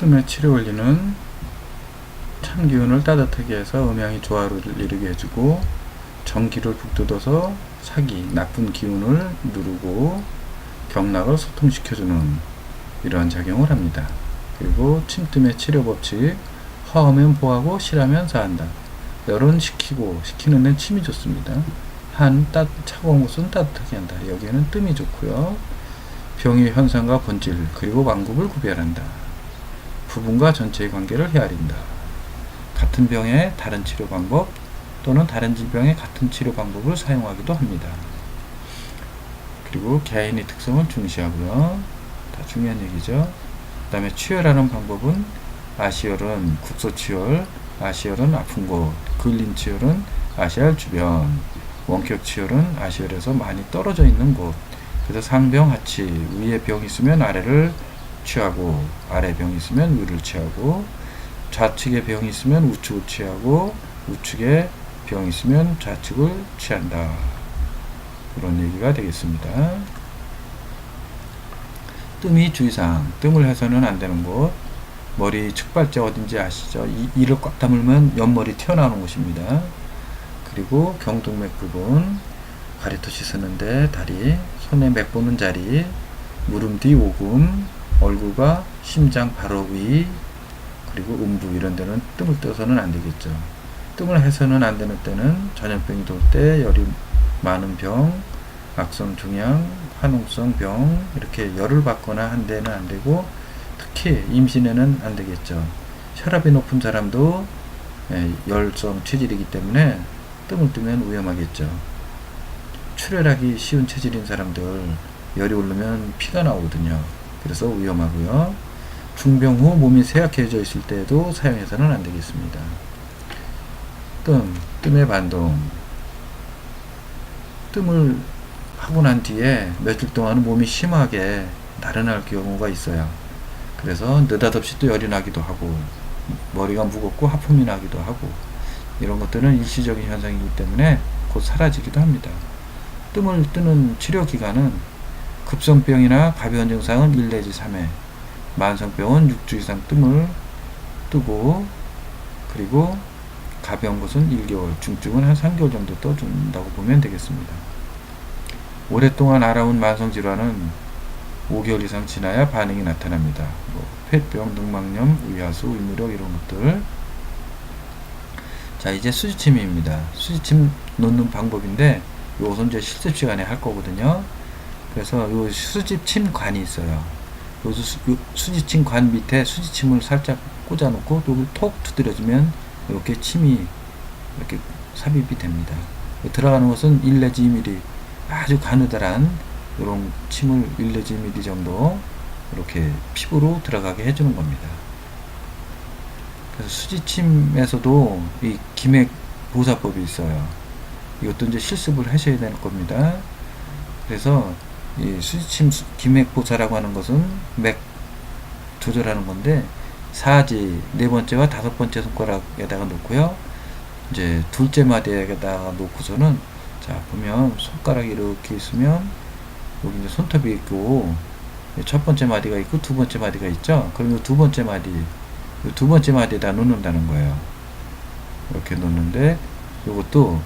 뜸의 치료 원리는 찬 기운을 따뜻하게 해서 음양이 조화를 이루게 해주고 전기를 북돋아서 사기, 나쁜 기운을 누르고 경락을 소통시켜주는 이러한 작용을 합니다. 그리고 침뜸의 치료 법칙, 허하면 보하고 실하면 사한다. 열은 식히고 식히는 데는 침이 좋습니다. 한 따, 차가운 곳은 따뜻하게 한다. 여기에는 뜸이 좋고요. 병의 현상과 본질 그리고 완급을 구별한다. 부분과 전체의 관계를 헤아린다. 같은 병의 다른 치료 방법 또는 다른 질병의 같은 치료 방법을 사용하기도 합니다. 그리고 개인의 특성을 중시하고요. 다 중요한 얘기죠. 그 다음에 치열하는 방법은 아시열은 국소치열, 아시열은 아픈 곳, 근린 치열은 아시알 주변, 원격 치열은 아시열에서 많이 떨어져 있는 곳. 그래서 상병 하치, 위에 병 있으면 아래를 취하고, 아래 병 있으면 위를 취하고, 좌측에 병이 있으면 우측을 취하고, 우측에 병이 있으면 좌측을 취한다. 그런 얘기가 되겠습니다. 뜸이 주의사항, 뜸을 해서는 안 되는 곳, 머리 측발자 어딘지 아시죠? 이, 이를 꽉 다물면 옆머리 튀어나오는 곳입니다. 그리고 경동맥 부분, 가리토시 쓰는데 다리, 손에 맥 보는 자리, 무릎 뒤 오금, 얼굴과 심장 바로 위, 그리고 음부 이런 데는 뜸을 떠서는 안 되겠죠. 뜸을 해서는 안 되는 때는 전염병이 돌 때 열이 많은 병, 악성 중양, 화농성 병 이렇게 열을 받거나 한 데는 안 되고 특히 임신에는 안 되겠죠. 혈압이 높은 사람도 예, 열성 체질이기 때문에 뜸을 뜨면 위험하겠죠. 출혈하기 쉬운 체질인 사람들 열이 오르면 피가 나오거든요. 그래서 위험하고요. 중병 후 몸이 쇠약해져 있을 때에도 사용해서는 안 되겠습니다. 뜸, 뜸의 반동. 뜸을 하고 난 뒤에 며칠 동안은 몸이 심하게 나른할 경우가 있어요. 그래서 느닷없이 또 열이 나기도 하고 머리가 무겁고 하품이 나기도 하고 이런 것들은 일시적인 현상이기 때문에 곧 사라지기도 합니다. 뜸을 뜨는 치료 기간은 급성병이나 가벼운 증상은 1 내지 3회, 만성병은 6주 이상 뜸을 뜨고 그리고 가벼운 것은 1개월, 중증은 한 3개월 정도 떠준다고 보면 되겠습니다. 오랫동안 알아온 만성 질환은 5개월 이상 지나야 반응이 나타납니다. 뭐 폐병, 늑막염, 위하수, 위무력 이런 것들. 자, 이제 수지침입니다. 수지침 놓는 방법인데 이것은 이제 실습 시간에 할 거거든요. 그래서 요 수지침 관이 있어요. 요, 수, 요 수지침 관 밑에 수지침을 살짝 꽂아 놓고 여기 톡 두드려주면 이렇게 침이 이렇게 삽입이 됩니다. 들어가는 것은 1 내지 2mm 아주 가느다란 이런 침을 1 내지 2mm 정도 이렇게 피부로 들어가게 해주는 겁니다. 그래서 수지침에서도 이 기맥 보사법이 있어요. 이것도 이제 실습을 하셔야 될 겁니다. 그래서 이 수지침 기맥 보사라고 하는 것은 맥 조절하는 건데 사지 네 번째와 다섯 번째 손가락에다가 놓고요. 이제 둘째 마디에다가 놓고서는 자 보면 손가락이 이렇게 있으면 여기 이제 손톱이 있고 첫 번째 마디가 있고 두 번째 마디가 있죠. 그럼 두 번째 마디 두 번째 마디에다 놓는다는 거예요. 이렇게 놓는데 이것도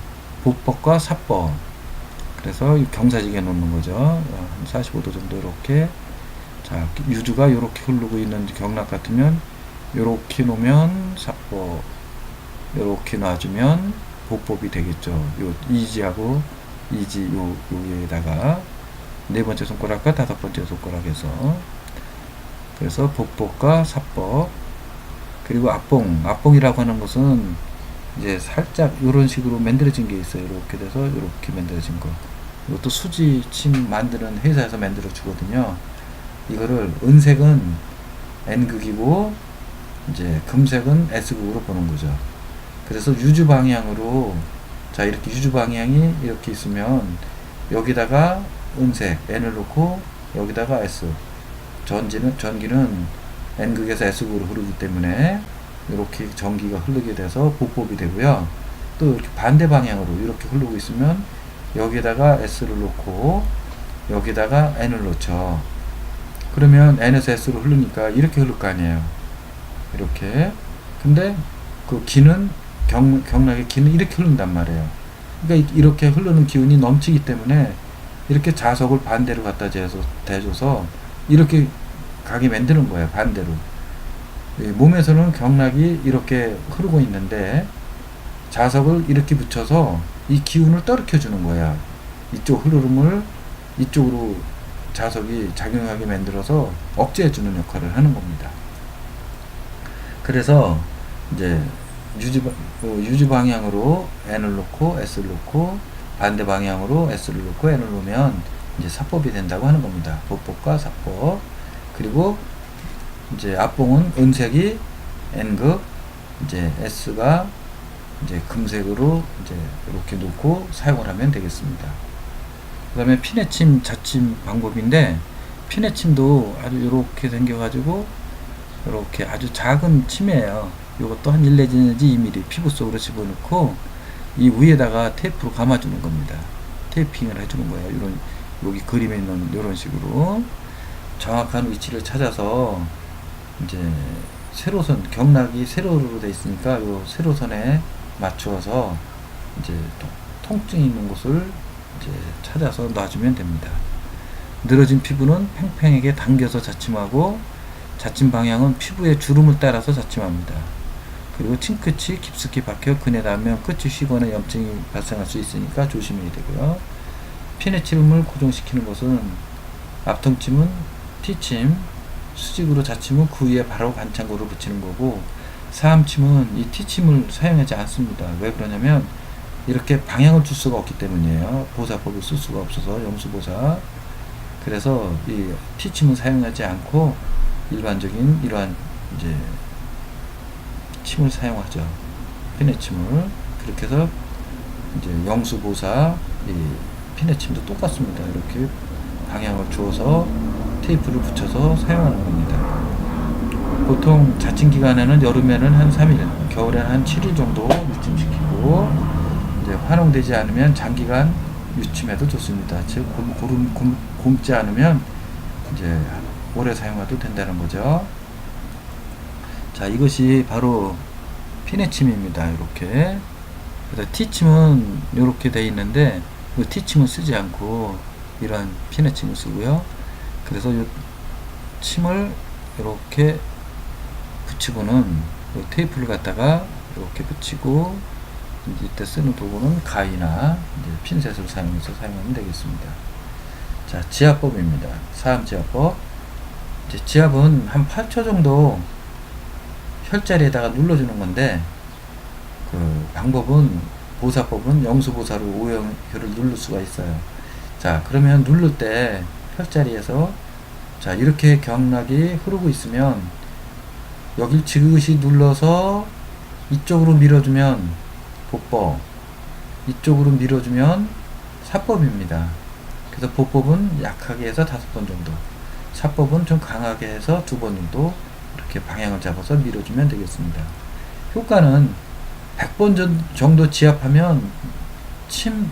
복법과 사법 그래서 경사지게 놓는 거죠. 45도 정도 이렇게 자 유주가 이렇게 흐르고 있는 경락 같으면 이렇게 놓으면 사법 이렇게 놔주면 복법이 되겠죠. 요 이지하고 이지 요 여기에다가 네 번째 손가락과 다섯 번째 손가락에서 그래서 복법과 사법 그리고 앞봉 앞봉이라고 하는 것은 이제 살짝 이런 식으로 만들어진 게 있어요. 이렇게 돼서 이렇게 만들어진 거. 이것도 수지 침 만드는 회사에서 만들어 주거든요. 이거를 은색은 N극이고 이제 금색은 S극으로 보는 거죠. 그래서 유주 방향으로 자 이렇게 유주 방향이 이렇게 있으면 여기다가 은색 N을 놓고 여기다가 S 전지는 전기는 N극에서 S극으로 흐르기 때문에 이렇게 전기가 흐르게 돼서 복법이 되고요. 또 이렇게 반대 방향으로 이렇게 흐르고 있으면 여기다가 S를 놓고 여기다가 N을 놓죠. 그러면 N에서 S로 흐르니까 이렇게 흐를 거 아니에요. 이렇게. 근데 그 기는 경, 경락의 기는 이렇게 흐른단 말이에요. 그러니까 이- 이렇게 흐르는 기운이 넘치기 때문에 이렇게 자석을 반대로 갖다 대줘서 이렇게 가게 만드는 거예요. 반대로. 이 몸에서는 경락이 이렇게 흐르고 있는데 자석을 이렇게 붙여서 이 기운을 떨어켜 주는 거야. 이쪽 흐름을 이쪽으로 자석이 작용하게 만들어서 억제해 주는 역할을 하는 겁니다. 그래서 이제 유지, 바- 어, 유지 방향으로 N을 놓고 S를 놓고 반대 방향으로 S를 놓고 N을 놓으면 이제 사법이 된다고 하는 겁니다. 보법과 사법. 그리고 이제 앞봉은 은색이 N극, 이제 S가 이제 금색으로 이제 이렇게 놓고 사용을 하면 되겠습니다. 그 다음에 피내침 자침 방법인데 피내침도 아주 이렇게 생겨가지고 이렇게 아주 작은 침이에요. 이것도 한 1 내지 2mm 피부 속으로 집어넣고 이 위에다가 테이프로 감아주는 겁니다. 테이핑을 해주는 거예요. 이런 여기 그림에 있는 이런 식으로 정확한 위치를 찾아서 이제 세로선 경락이 세로로 돼 있으니까 요 세로선에 맞추어서 이제 통- 통증 있는 곳을 이제 찾아서 놔주면 됩니다. 늘어진 피부는 팽팽하게 당겨서 자침하고 자침 방향은 피부의 주름을 따라서 자침합니다. 그리고 침 끝이 깊숙이 박혀 근에 닿으면 끝이 휘거나 염증이 발생할 수 있으니까 조심해야 되고요. 피내침을 고정시키는 것은 앞통침은 T침, 수직으로 자침은 그 위에 바로 반창고를 붙이는 거고 사암침은 이 T침을 사용하지 않습니다. 왜 그러냐면 이렇게 방향을 줄 수가 없기 때문이에요. 보사법을 쓸 수가 없어서 영수보사. 그래서 이 T침은 사용하지 않고 일반적인 이러한 이제 침을 사용하죠. 피네침을 그렇게 해서 이제 영수보사 이 피네침도 똑같습니다. 이렇게 방향을 주어서 테이프를 붙여서 사용하는 겁니다. 보통 자칭 기간에는 여름에는 한 3일, 겨울에는 한 7일 정도 유침시키고 이제 환원되지 않으면 장기간 유침해도 좋습니다. 즉 곰, 고름, 곰, 곰지 않으면 이제 오래 사용해도 된다는 거죠. 자, 이것이 바로 피네침입니다. 이렇게. T침은 이렇게 돼 있는데 이 T침은 쓰지 않고 이런 피네침을 쓰고요. 그래서 이 침을 이렇게 붙이고는 요 테이프를 갖다가 이렇게 붙이고 이때 쓰는 도구는 가위나 핀셋을 사용해서 사용하면 되겠습니다. 자, 지압법입니다. 사암 지압법. 이제 지압은 한 8초 정도 혈자리에다가 눌러주는 건데 그 방법은 보사법은 영수보사로 오형혈을 누를 수가 있어요. 자, 그러면 누를 때 혈자리에서 자, 이렇게 경락이 흐르고 있으면 여길 지그시 눌러서 이쪽으로 밀어주면 보법, 이쪽으로 밀어주면 사법입니다. 그래서 보법은 약하게 해서 다섯 번 정도, 사법은 좀 강하게 해서 두 번 정도 이렇게 방향을 잡아서 밀어주면 되겠습니다. 효과는 100번 전- 정도 지압하면 침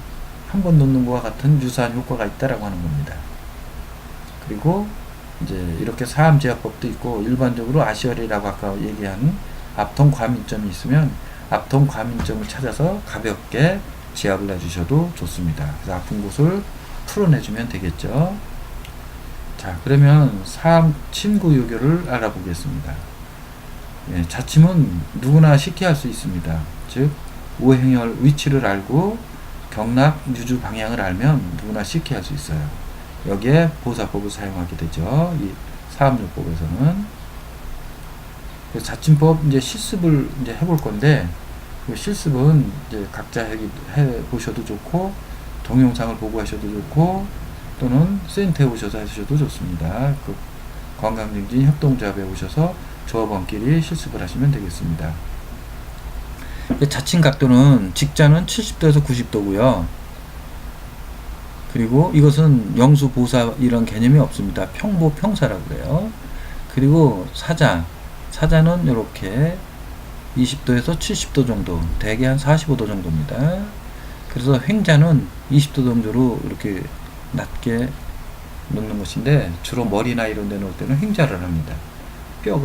한 번 놓는 것과 같은 유사한 효과가 있다라고 하는 겁니다. 그리고 이제 이렇게 사암 지압법도 있고 일반적으로 아시얼이라고 아까 얘기한 앞통 과민점이 있으면 앞통 과민점을 찾아서 가볍게 지압을 해주셔도 좋습니다. 그래서 아픈 곳을 풀어내주면 되겠죠. 자, 그러면 사암 침구 요교를 알아보겠습니다. 예, 자침은 누구나 쉽게 할 수 있습니다. 즉, 오행혈 위치를 알고 경락 유주 방향을 알면 누구나 쉽게 할 수 있어요. 여기에 보사법을 사용하게 되죠. 이 사암요법에서는. 그 자침법 이제 실습을 이제 해볼 건데, 그 실습은 이제 각자 해, 해 보셔도 좋고, 동영상을 보고 하셔도 좋고, 또는 센터에 오셔서 하셔도 좋습니다. 그 건강증진 협동조합에 오셔서 조합원끼리 실습을 하시면 되겠습니다. 자침 각도는 직자는 70도에서 90도고요. 그리고 이것은 영수 보사 이런 개념이 없습니다. 평보 평사라고 그래요. 그리고 사자 사자는 이렇게 20도에서 70도 정도, 대개 한 45도 정도입니다. 그래서 횡자는 20도 정도로 이렇게 낮게 놓는 것인데 주로 머리나 이런 데 놓을 때는 횡자를 합니다. 뼈가